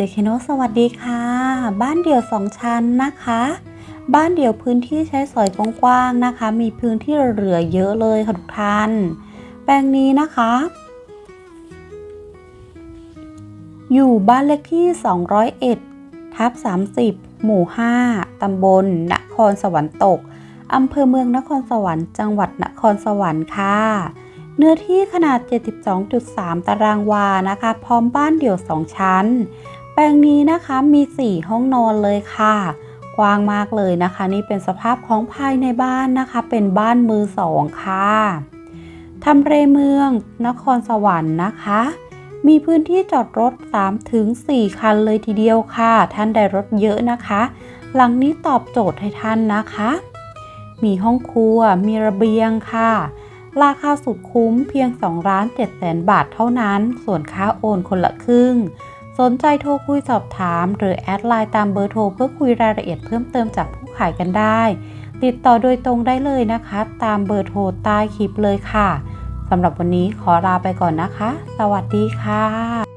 เจคโนสวัสดีค่ะ บ้านเดี่ยวสองชั้นนะคะ บ้านเดี่ยวพื้นที่ใช้สอยกว้างๆนะคะ มีพื้นที่เหลือเยอะเลยค่ะทุกท่าน แปลงนี้นะคะ อยู่บ้านเลขที่ 201ทับ30 หมู่ 5 ตำบล นครสวรรค์ตก อำเภอเมืองนครสวรรค์ จังหวัดนครสวรรค์ค่ะ เนื้อที่ขนาด 72.3 ตารางวานะคะ พร้อมบ้านเดี่ยว 2 ชั้น ปลงนี้นะคะมี 4 ห้องนอนเลยค่ะ กว้างมากเลยนะคะ นี่เป็นสภาพของภายในบ้านนะคะ เป็นบ้านมือสองค่ะทำเรเมือง นครสวรรค์นะคะ มีพื้นที่จอดรถ 3 ถึง 4 คันเลยทีเดียวค่ะ ท่านได้รถเยอะนะคะ หลังนี้ตอบโจทย์ให้ท่านนะคะ มีห้องครัว มีระเบียงค่ะ ราคาสุดคุ้มเพียง2ล้าน7แสนบาทเท่านั้น ส่วนค่าโอนคนละครึ่ง สนใจโทรคุยสอบถาม หรือแอดไลน์ตามเบอร์โทรเพื่อคุยรายละเอียดเพิ่มเติมจากผู้ขายกันได้ ติดต่อโดยตรงได้เลยนะคะ ตามเบอร์โทรใต้คลิปเลยค่ะสำหรับวันนี้ขอลาไปก่อนนะคะ สวัสดีค่ะ